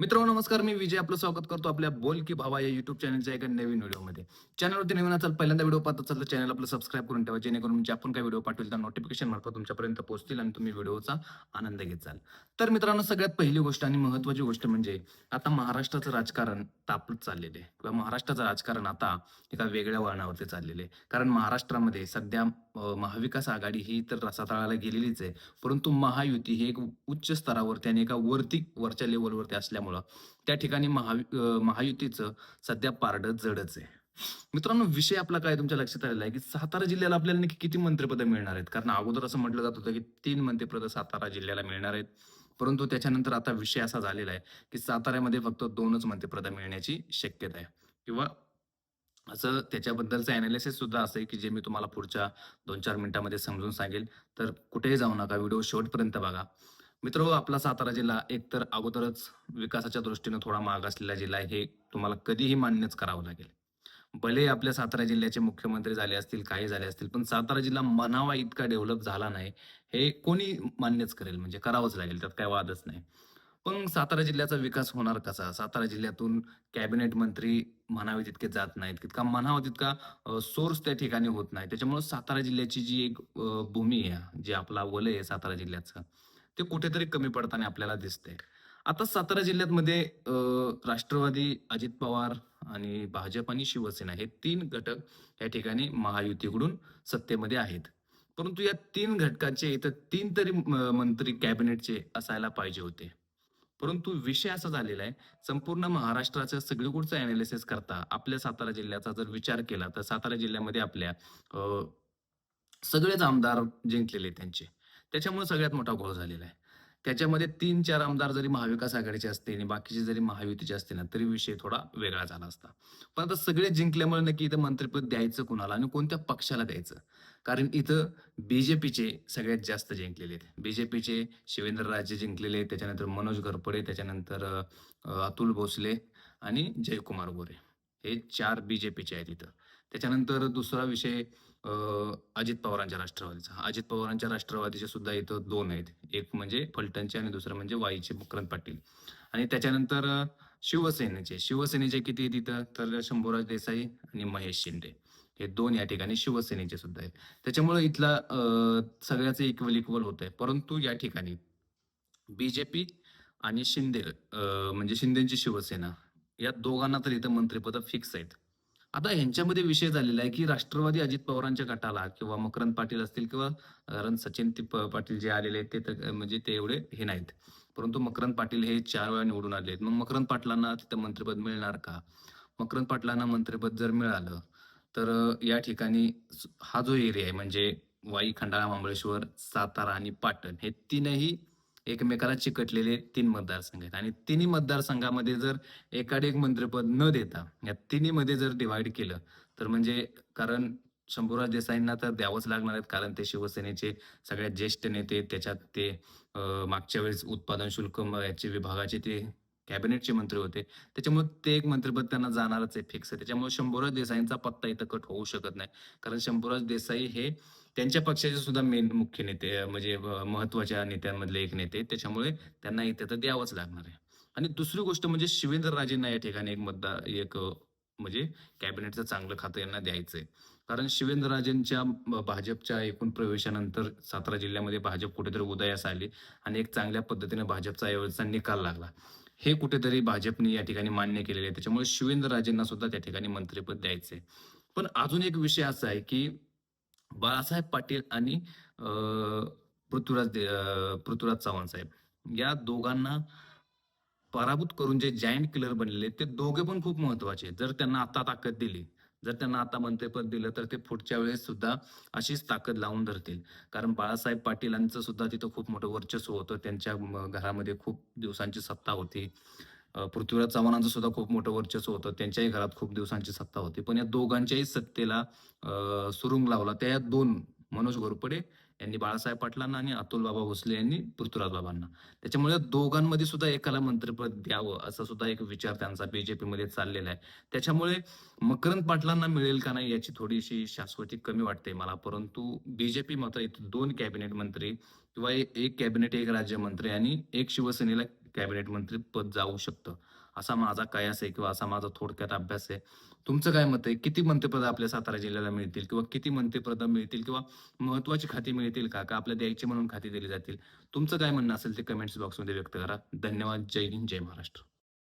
मित्रांनो नमस्कार. मी विजय. आपलं स्वागत करतो आपल्या बोल की भावा या युट्यूब चॅनलच्या एका नवीन व्हिडिओमध्ये. चॅनलवरती नवीन असाल पहिल्यांदा व्हिडिओ पाहत असाल तर चॅनल आपलं सबस्क्राईब करून ठेवा जेणेकरून म्हणजे आपण काय व्हिडिओ पाठवेल तर नोटिफिकेशन मार्फत तुमच्यापर्यंत पोहोचतील आणि तुम्ही व्हिडिओचा आनंद घेचाल तर मित्रांनो सगळ्यात पहिली गोष्ट आणि महत्वाची गोष्ट म्हणजे आता महाराष्ट्राचं राजकारण तापत चाललेलं आहे. किंवा महाराष्ट्राचं राजकारण आता एका वेगळ्या वळणावरती चाललेलं आहे. कारण महाराष्ट्रामध्ये सध्या महाविकास आघाडी ही तर रसातळाला गेलेलीच आहे. परंतु महायुती हे एक उच्च स्तरावरती आणि एका वरती वरच्या लेवलवरती असल्यामुळे त्या ठिकाणी महावि महायुतीचं सध्या पारडं जडच आहे. मित्रांनो विषय आपला काय तुमच्या लक्षात आलेला आहे की सातारा जिल्ह्याला आपल्याला नक्की किती मंत्रिपद मिळणार आहेत? कारण अगोदर असं म्हटलं जात होतं की तीन मंत्रिपद सातारा जिल्ह्याला मिळणार आहेत. परंतु त्याच्यानंतर आता विषय असा झालेला आहे की साताऱ्यामध्ये फक्त दोनच मंत्रिपद मिळण्याची शक्यता आहे. किंवा असं त्याच्याबद्दलचं अनालिसिस सुद्धा असं आहे की जे मी तुम्हाला पुढच्या दोन चार मिनिटांमध्ये समजून सांगेल. तर कुठेही जाऊ नका व्हिडिओ शेवटपर्यंत बघा. मित्र हो, आपला सातारा जिल्हा एकतर अगोदरच विकासाच्या दृष्टीने थोडा माग असलेला जिल्हा हे तुम्हाला कधीही मान्यच करावं लागेल. भले आपल्या सातारा जिल्ह्याचे मुख्यमंत्री झाले असतील काही झाले असतील पण सातारा जिल्हा म्हणावा इतका डेव्हलप झाला नाही हे कोणी मान्यच करेल म्हणजे करावंच लागेल त्यात काय वादच नाही. पण सातारा जिल्ह्याचा विकास होणार कसा? सातारा जिल्ह्यातून कॅबिनेट मंत्री म्हणावे तितके जात नाहीत तितका म्हणावा तितका सोर्स त्या ठिकाणी होत नाही. त्याच्यामुळे सातारा जिल्ह्याची जी एक भूमी आहे जे आपला वलय आहे सातारा जिल्ह्याचं ते कुठेतरी कमी पडताना आपल्याला दिसतंय. आता सातारा जिल्ह्यामध्ये राष्ट्रवादी अजित पवार आणि भाजप आणि शिवसेना हे तीन घटक या ठिकाणी महायुतीकडून सत्तेमध्ये आहेत. परंतु या तीन घटकांचे इथं तीन तरी मंत्री कॅबिनेटचे असायला पाहिजे होते. परंतु विषय असा झालेला आहे संपूर्ण महाराष्ट्राचं सगळीकडचं अनालिसिस करता आपल्या सातारा जिल्ह्याचा जर विचार केला तर सातारा जिल्ह्यामध्ये आपल्या सगळेच आमदार जिंकलेले आहेत त्यांचे. त्याच्यामुळे सगळ्यात मोठा घोळ झालेला आहे. त्याच्यामध्ये तीन चार आमदार जरी महाविकास आघाडीचे असते आणि बाकीचे जरी महायुतीचे असते ना तरी विषय थोडा वेगळा झाला असता. पण आता सगळे जिंकल्यामुळे नक्की इथं मंत्रिपद द्यायचं कुणाला आणि कोणत्या पक्षाला द्यायचं? कारण इथं बीजेपीचे सगळ्यात जास्त जिंकलेले आहेत. बीजेपीचे शिवेंद्रराजे जिंकलेले आहेत. त्याच्यानंतर मनोज घरपडे त्याच्यानंतर अतुल भोसले आणि जयकुमार गोरे. हे चार बीजेपीचे आहेत इथं. त्याच्यानंतर दुसरा विषय अजित पवारांच्या राष्ट्रवादीचा. अजित पवारांच्या राष्ट्रवादीचे सुद्धा इथं दोन आहेत. एक म्हणजे फलटणचे आणि दुसरं म्हणजे वाईचे मकरंद पाटील. आणि त्याच्यानंतर शिवसेनेचे. शिवसेनेचे किती आहेत तिथं तर शंभूराज देसाई आणि महेश शिंदे. हे दोन या ठिकाणी शिवसेनेचे सुद्धा आहेत. त्याच्यामुळे इथला सगळ्याचं इक्वल इक्वल होत आहे परंतु या ठिकाणी बीजेपी आणि शिंदे म्हणजे शिंदेची शिवसेना या दोघांना तर इथं मंत्रिपद फिक्स आहेत. आता ह्यांच्यामध्ये विषय झालेला आहे की राष्ट्रवादी अजित पवारांच्या गटाला किंवा मकरंद पाटील असतील किंवा कारण सचिन प- पाटील जे आलेले आहेत ते तर म्हणजे ते एवढे हे नाहीत. परंतु मकरंद पाटील हे चार वेळा निवडून आले आहेत. मग मकरंद पाटलांना तिथं मंत्रिपद मिळणार का? मकरंद पाटलांना मंत्रिपद जर मिळालं तर या ठिकाणी हा जो एरिया आहे म्हणजे वाई खंडाळा महाबळेश्वर सातारा आणि पाटण हे तीनही एकमेकाला चिकटलेले तीन मतदारसंघ आहेत. आणि तिन्ही मतदारसंघामध्ये जर एकाडे एक मंत्रिपद न देता या तिन्हीमध्ये जर डिवाइड केलं तर म्हणजे कारण शंभूराज देसाईंना तर द्यावंच लागणार आहेत कारण ते शिवसेनेचे सगळ्यात ज्येष्ठ नेते त्याच्यात ते मागच्या वेळेस उत्पादन शुल्क याचे विभागाचे ते कॅबिनेटचे मंत्री होते. त्याच्यामुळे ते एक मंत्रिपद त्यांना जाणारच आहे फिक्स आहे त्याच्यामुळे शंभूराज देसाईंचा पत्ता इथं कट होऊ शकत नाही. कारण शंभूराज देसाई हे त्यांच्या पक्षाचे सुद्धा मेन मुख्य नेते म्हणजे महत्त्वाच्या नेत्यांमधले एक नेते. त्याच्यामुळे त्यांना इथे तर द्यावंच लागणार आहे. आणि दुसरी गोष्ट म्हणजे शिवेंद्र राजेंना या ठिकाणी एक मतदार एक म्हणजे कॅबिनेटचं चांगलं खातं यांना द्यायचंय. कारण शिवेंद्र राजेंच्या भाजपच्या एकूण प्रवेशानंतर सातारा जिल्ह्यामध्ये भाजप कुठेतरी उदयास आली आणि एक चांगल्या पद्धतीने भाजपचा यावेळेचा निकाल लागला. हे कुठेतरी भाजपने या ठिकाणी मान्य केलेले आहे. त्याच्यामुळे शिवेंद्र राजेंना सुद्धा त्या ठिकाणी मंत्रिपद द्यायचंय. पण अजून एक विषय असा आहे की बाळासाहेब पाटील आणि पृथ्वीराज दे- पृथ्वीराज चव्हाण साहेब. या दोघांना पराभूत करून जे जायंट किलर बनलेले ते दोघे पण खूप महत्त्वाचे जर त्यांना आता ताकद दिली जर त्यांना आता मंत्रिपद दिलं तर ते पुढच्या वेळेस सुद्धा अशीच ताकद लावून धरतील. कारण बाळासाहेब पाटीलांचं सुद्धा तिथं खूप मोठं वर्चस्व होतं. त्यांच्या घरामध्ये खूप दिवसांची सत्ता होती. पृथ्वीराज चव्हाणांचं सुद्धा खूप मोठं वर्चस्व होतं. त्यांच्याही घरात खूप दिवसांची सत्ता होती. पण या दोघांच्याही सत्तेला सुरुंग लावला त्या दोन मनोज घोरपडे यांनी बाळासाहेब पाटलांना आणि अतुल बाबा भोसले यांनी पृथ्वीराज बाबांना. त्याच्यामुळे दोघांमध्ये सुद्धा एकाला मंत्रिपद द्यावं असा सुद्धा एक विचार त्यांचा बीजेपी मध्ये चाललेला आहे. त्याच्यामुळे मकरंद पाटलांना मिळेल का नाही याची थोडीशी शाश्वती कमी वाटते मला. परंतु बीजेपी मात्र इथं दोन कॅबिनेट मंत्री किंवा एक कॅबिनेट एक राज्यमंत्री आणि एक शिवसेनेला कॅबिनेट मंत्री पद जाऊ शकतं. असा माझा कयास आहे किंवा असा माझा थोडक्यात अभ्यास आहे. तुमचं काय मत आहे? किती मंत्रिपद आपल्या सातारा जिल्ह्याला मिळतील किंवा किती मंत्रिपद मिळतील किंवा महत्वाची खाती मिळतील का? का आपल्या द्यायची म्हणून खाती दिली जातील? तुमचं काय म्हणणं असेल ते कमेंट्स बॉक्समध्ये व्यक्त करा. धन्यवाद. जय हिंद. जय महाराष्ट्र.